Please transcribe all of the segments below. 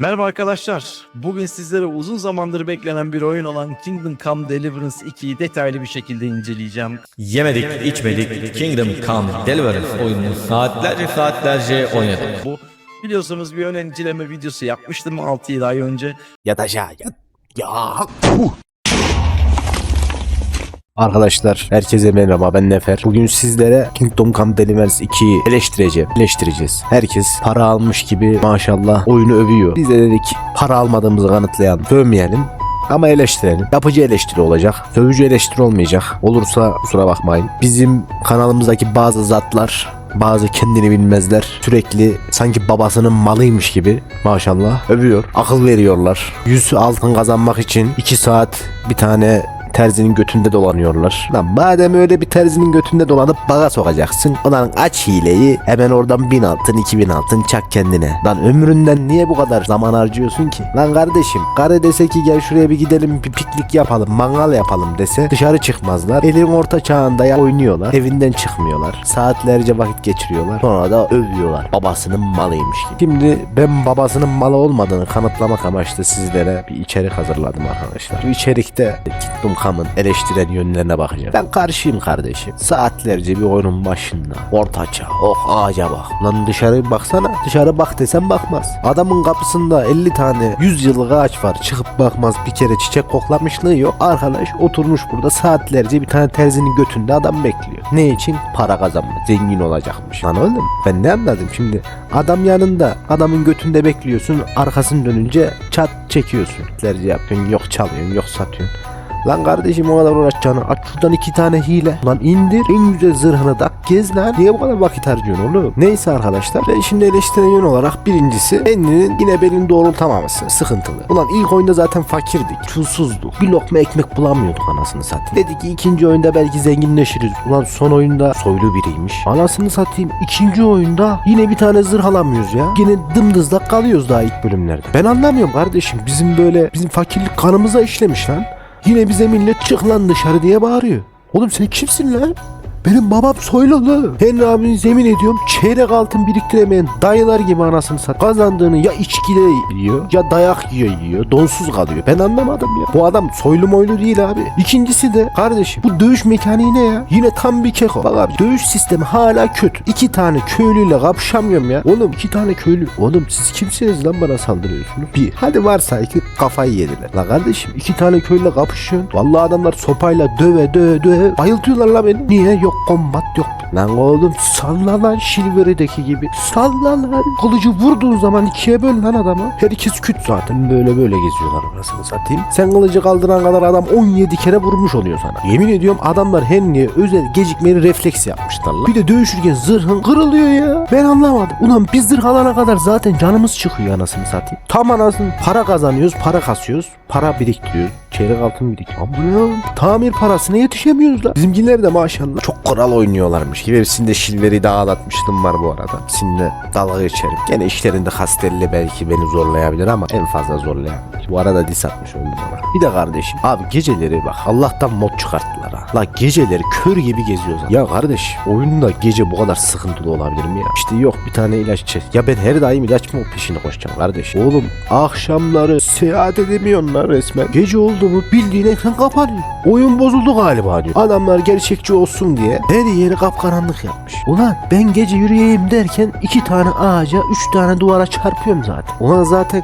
Merhaba arkadaşlar. Bugün sizlere uzun zamandır beklenen bir oyun olan Kingdom Come Deliverance 2'yi detaylı bir şekilde inceleyeceğim. Yemedik, içmedik, Kingdom Come Deliverance oyununu saatlerce saatlerce oynadık. Bu biliyorsunuz bir ön inceleme videosu yapmıştım 6-7 ay önce. Yat aşağı yat. Ya. Huh. Arkadaşlar herkese merhaba ben Nefer. Bugün sizlere Kingdom Come Deliverance 2'yi eleştireceğim. Eleştireceğiz. Herkes para almış gibi maşallah oyunu övüyor. Biz de dedik para almadığımızı kanıtlayalım. Sövmeyelim. Ama eleştirelim. Yapıcı eleştiri olacak. Sövücü eleştiri olmayacak. Olursa kusura bakmayın. Bizim kanalımızdaki bazı zatlar bazı kendini bilmezler sürekli sanki babasının malıymış gibi maşallah övüyor. Akıl veriyorlar. 100 altın kazanmak için 2 saat bir tane terzinin götünde dolanıyorlar. Lan madem öyle bir terzinin götünde dolanıp baga sokacaksın. Ulan aç hileyi hemen oradan 1000 altın 2000 altın çak kendine. Lan ömründen niye bu kadar zaman harcıyorsun ki? Lan kardeşim karı dese ki gel şuraya bir gidelim bir piknik yapalım mangal yapalım dese dışarı çıkmazlar. Elin orta çağında ya oynuyorlar. Evinden çıkmıyorlar. Saatlerce vakit geçiriyorlar. Sonra da övüyorlar. Babasının malıymış gibi. Şimdi ben babasının malı olmadığını kanıtlamak amaçlı sizlere bir içerik hazırladım arkadaşlar. Bu içerikte Kingdom Come'ın eleştiren yönlerine bakacağım. Ben karşıyım kardeşim. Saatlerce bir oyunun başında. Orta çağ. Oh ağaca bak. Lan dışarı baksana. Dışarı bak desem bakmaz. Adamın kapısında 50 tane 100 yıllık ağaç var. Çıkıp bakmaz bir kere çiçek koklamışlığı yok. Arkadaş oturmuş burada saatlerce bir tane terzinin götünde adam bekliyor. Ne için? Para kazanmak. Zengin olacakmış. Lan oğlum ben ne anladım şimdi? Adam yanında adamın götünde bekliyorsun. Arkasını dönünce çat çekiyorsun. Saatlerce yapıyorsun. Yok çalıyorsun. Yok satıyorsun. Lan kardeşim o kadar uğraşacağını aç şuradan iki tane hile. Lan indir en güzel zırhını da gez lan. Niye bu kadar vakit harcıyorsun oğlum? Neyse arkadaşlar ben şimdi eleştiren yön olarak birincisi kendinin yine belini doğrultamaması sıkıntılı. Ulan ilk oyunda zaten fakirdik. Çulsuzduk. Bir lokma ekmek bulamıyorduk anasını satayım. Dedi ki ikinci oyunda belki zenginleşiriz. Ulan son oyunda soylu biriymiş. Anasını satayım. ikinci oyunda yine bir tane zırh alamıyoruz ya. Yine dımdızlak kalıyoruz daha ilk bölümlerde. Ben anlamıyorum kardeşim. Bizim böyle bizim fakirlik kanımıza işlemiş lan. Yine bize millet çık lan dışarı diye bağırıyor. Oğlum sen kimsin lan? Benim babam soylulu. Henry abiniz yemin ediyorum çeyrek altın biriktiremeyen dayılar gibi anasını sat. Kazandığını ya içkide yiyor ya dayak yiyor yiyor. Donsuz kalıyor. Ben anlamadım ya. Bu adam soylu moylu değil abi. İkincisi de kardeşim bu dövüş mekaniği ne ya? Yine tam bir keko. Bak abi dövüş sistemi hala kötü. İki tane köylüyle kapışamıyorum ya. Oğlum iki tane köylü. Oğlum siz kimsiniz lan bana saldırıyorsunuz? Bir. Hadi varsa iki kafayı yediler. La kardeşim iki tane köylüyle kapışıyorsun. Vallahi adamlar sopayla döve döve döve. Bayıltıyorlar la beni. Niye? Yok kombat yok. Lan oğlum salla lan Silveri'deki gibi. Salla lan. Kılıcı vurduğun zaman ikiye böl lan adamı. Herkes küt zaten böyle böyle geziyorlar anasını satayım. Sen kılıcı kaldıran kadar adam 17 kere vurmuş oluyor sana. Yemin ediyorum adamlar Henry'e özel gecikmeli refleks yapmışlar lan. Bir de dövüşürken zırhın kırılıyor ya. Ben anlamadım. Ulan biz zırh alana kadar zaten canımız çıkıyor anasını satayım. Tam anasını para kazanıyoruz, para kasıyoruz, para biriktiriyoruz. Çeyrek altın ne lan? Tamir parasına yetişemiyoruz lan. Bizimkiler de maşallah çok kral oynuyorlarmış. Hepsinde şilveri dağlatmışlığım var bu arada. Hepsinde dalga geçerim. Gene işlerinde kastelli belki beni zorlayabilir ama en fazla zorlayabilir. Bu arada dis atmış oldum ona. Bir de kardeşim abi geceleri bak Allah'tan mod çıkarttılar ha. La geceleri kör gibi geziyoruz. Ya kardeş oyunda gece bu kadar sıkıntılı olabilir mi ya? İşte yok bir tane ilaç içer. Ya ben her daim ilaç mı peşine koşacağım kardeş? Oğlum akşamları seyahat edemiyorsun lan resmen. Gece oldu mu bildiğin ekran kapanıyor. Oyun bozuldu galiba diyor. Adamlar gerçekçi olsun diye her yeri kapkaranlık yapmış. Ulan ben gece yürüyeyim derken iki tane ağaca üç tane duvara çarpıyorum zaten. Ulan zaten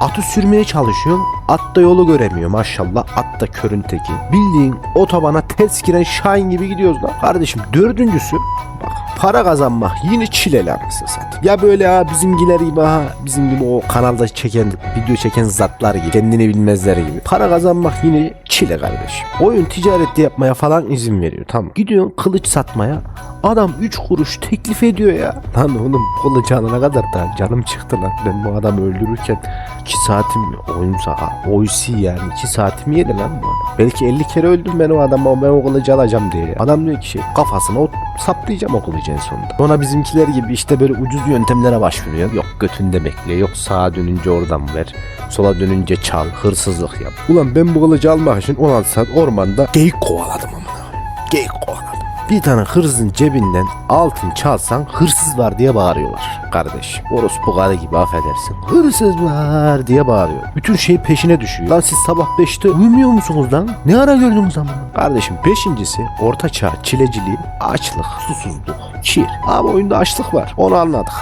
Atı sürmeye çalışıyorum. At da yolu göremiyor maşallah. At da körün teki. Bildiğin otobana ters giren Şahin gibi gidiyoruz lan. Kardeşim dördüncüsü bak para kazanmak yine çileli anasını satayım. Ya böyle ha bizimkiler gibi ha bizim gibi o kanalda çeken video çeken zatlar gibi kendini bilmezler gibi. Para kazanmak yine çile kardeşim. Oyun ticarette yapmaya falan izin veriyor tamam. Gidiyorsun kılıç satmaya Adam 3 kuruş teklif ediyor ya. Lan oğlum kılıç alana kadar da canım çıktı lan. Ben bu adamı öldürürken 2 saatim oyunsa oysi yani 2 saatimi yedi lan bu adam. Belki 50 kere öldüm ben o adamı ama ben o kılıcı alacağım diye. Adam diyor ki şey kafasına o saplayacağım o kılıcı sonunda. Sonra bizimkiler gibi işte böyle ucuz yöntemlere başvuruyor. Yok götünde bekliyor. Yok sağa dönünce oradan ver. Sola dönünce çal. Hırsızlık yap. Ulan ben bu kılıcı almak için 16 saat ormanda geyik kovaladım amına. Geyik kovaladım. Bir tane hırsızın cebinden altın çalsan hırsız var diye bağırıyorlar. Kardeş orospu karı gibi affedersin. Hırsız var diye bağırıyor. Bütün şey peşine düşüyor. Lan siz sabah 5'te uyumuyor musunuz lan? Ne ara gördünüz ama? Kardeşim beşincisi orta çağ çileciliği, açlık, susuzluk, kir. Abi oyunda açlık var. Onu anladık.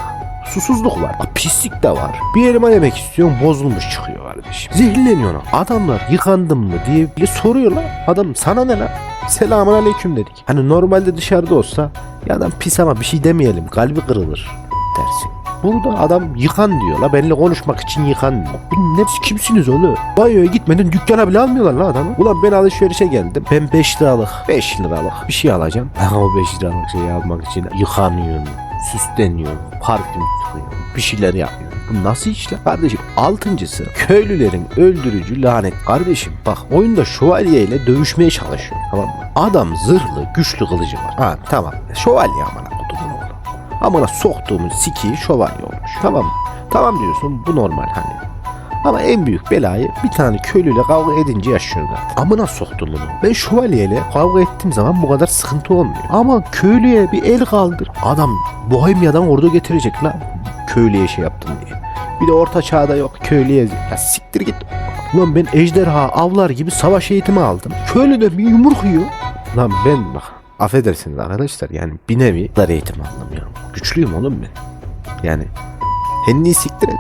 Susuzluk var. Bak, Pislik de var. Bir elma yemek istiyorsun bozulmuş çıkıyor kardeşim. Zehirleniyor. Adamlar yıkandım mı diye bile soruyorlar. Adam sana ne lan? Selamun aleyküm dedik. Hani normalde dışarıda olsa ya adam pis ama bir şey demeyelim kalbi kırılır dersin. Burada adam yıkan diyor la benimle konuşmak için yıkan diyor. Bu ne kimsiniz oğlum? Banyoya gitmeden dükkana bile almıyorlar la adamı. Ulan ben alışverişe geldim. Ben 5 liralık 5 liralık bir şey alacağım. Ben o 5 liralık şeyi almak için yıkanıyorum, süsleniyorum, parfüm sıkıyorum, bir şeyler yapıyorum. Bu nasıl işler? Kardeşim altıncısı köylülerin öldürücü lanet. Kardeşim bak oyunda şövalye ile dövüşmeye çalışıyor tamam mı? Adam zırhlı güçlü kılıcı var. Ha tamam şövalye amına kodumun oğlu. Amına soktuğumuz sikiyi şövalye olmuş. Tamam mı? Tamam diyorsun bu normal hani. Ama en büyük belayı bir tane köylüyle kavga edince yaşıyor zaten. Amına soktum bunu. Ben şövalyeyle kavga ettiğim zaman bu kadar sıkıntı olmuyor. Ama köylüye bir el kaldır. Adam Bohemya'dan ordu getirecek la. Köylüye şey yaptın diye. Bir de orta çağda yok köylüye. Ya siktir git. Ulan ben ejderha avlar gibi savaş eğitimi aldım. Köylü de bir yumruk yiyor. Lan ben bak affedersiniz arkadaşlar yani bir nevi dar eğitim aldım ya. Güçlüyüm oğlum ben. Yani Henni'yi siktir et.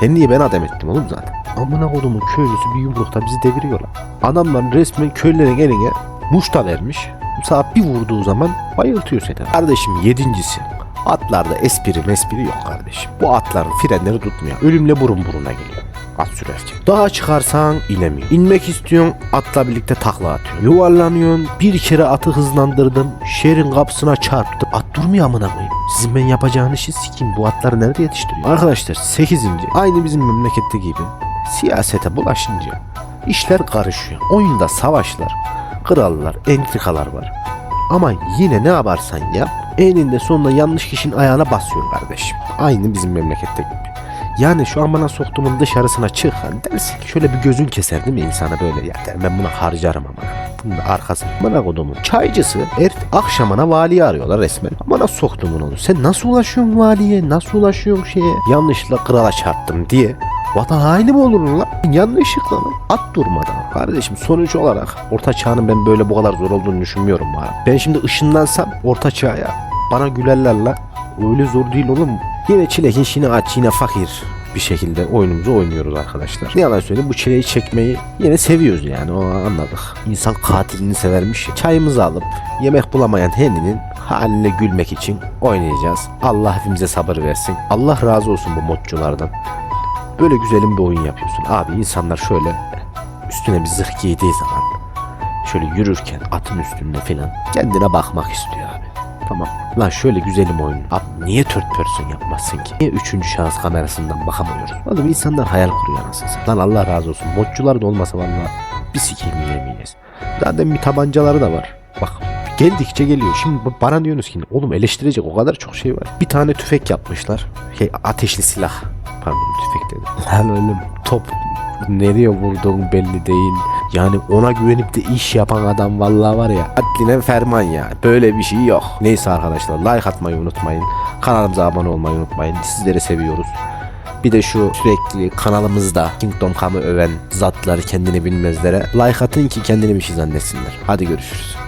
Henni'yi ben adam ettim oğlum zaten. Amına kodumun köylüsü bir yumrukta bizi deviriyorlar. Adamlar resmen köylülerin eline muşta vermiş. Saat bir vurduğu zaman bayıltıyor seni. Kardeşim yedincisi. Atlarda espri mespri yok kardeşim. Bu atların frenleri tutmuyor. Ölümle burun buruna geliyor. At sürerken. Dağa çıkarsan inemiyor. İnmek istiyorsun atla birlikte takla atıyor. Yuvarlanıyorsun. Bir kere atı hızlandırdım. Şehrin kapısına çarptım. At durmuyor amına koyayım. Sizin ben yapacağınız işi sikeyim. Bu atları nerede yetiştiriyor? Arkadaşlar 8. Aynı bizim memlekette gibi siyasete bulaşınca işler karışıyor. Oyunda savaşlar, krallar, entrikalar var. Ama yine ne yaparsan yap eninde sonunda yanlış kişinin ayağına basıyorsun kardeşim. Aynı bizim memlekette gibi. Yani şu an bana soktuğumun dışarısına çık. Hani dersin ki şöyle bir gözün keser değil mi insana böyle ya der, ben bunu harcarım ama. Bunun da arkası. Bana kodumun çaycısı er, akşamına valiyi arıyorlar resmen. Bana soktuğumun onu. Sen nasıl ulaşıyorsun valiye? Nasıl ulaşıyorsun şeye? Yanlışlıkla krala çarptım diye. Vatan haini mi olur lan? Yanlışlıkla lan. At durmadan. Kardeşim sonuç olarak orta çağın ben böyle bu kadar zor olduğunu düşünmüyorum bari. Ben şimdi ışınlansam orta çağa bana gülerler lan. Öyle zor değil oğlum. Yine çilek işini aç yine fakir bir şekilde oyunumuzu oynuyoruz arkadaşlar. Ne yalan söyleyeyim bu çileyi çekmeyi yine seviyoruz yani o anladık. İnsan katilini severmiş. Çayımızı alıp yemek bulamayan hendinin haline gülmek için oynayacağız. Allah hepimize sabır versin. Allah razı olsun bu modculardan. Böyle güzelim bir oyun yapıyorsun. Abi insanlar şöyle üstüne bir zırh giydiği zaman şöyle yürürken atın üstünde falan kendine bakmak istiyor abi. Tamam. Lan şöyle güzelim oyun. Abi niye third person yapmazsın ki? Niye üçüncü şahıs kamerasından bakamıyoruz? Oğlum insanlar hayal kuruyor anasını. Lan Allah razı olsun. Modcular da olmasa vallahi bir sikeyim yiyemeyiz. Zaten bir tabancaları da var. Bak geldikçe geliyor. Şimdi bana diyorsunuz ki oğlum eleştirecek o kadar çok şey var. Bir tane tüfek yapmışlar. Şey ateşli silah. Pardon tüfek dedim. Lan oğlum top nereye vurduğun belli değil. Yani ona güvenip de iş yapan adam vallahi var ya adline ferman ya. Böyle bir şey yok. Neyse arkadaşlar like atmayı unutmayın. Kanalımıza abone olmayı unutmayın. Sizleri seviyoruz. Bir de şu sürekli kanalımızda Kingdom Come'ı öven zatları kendini bilmezlere like atın ki kendini bir şey zannetsinler. Hadi görüşürüz.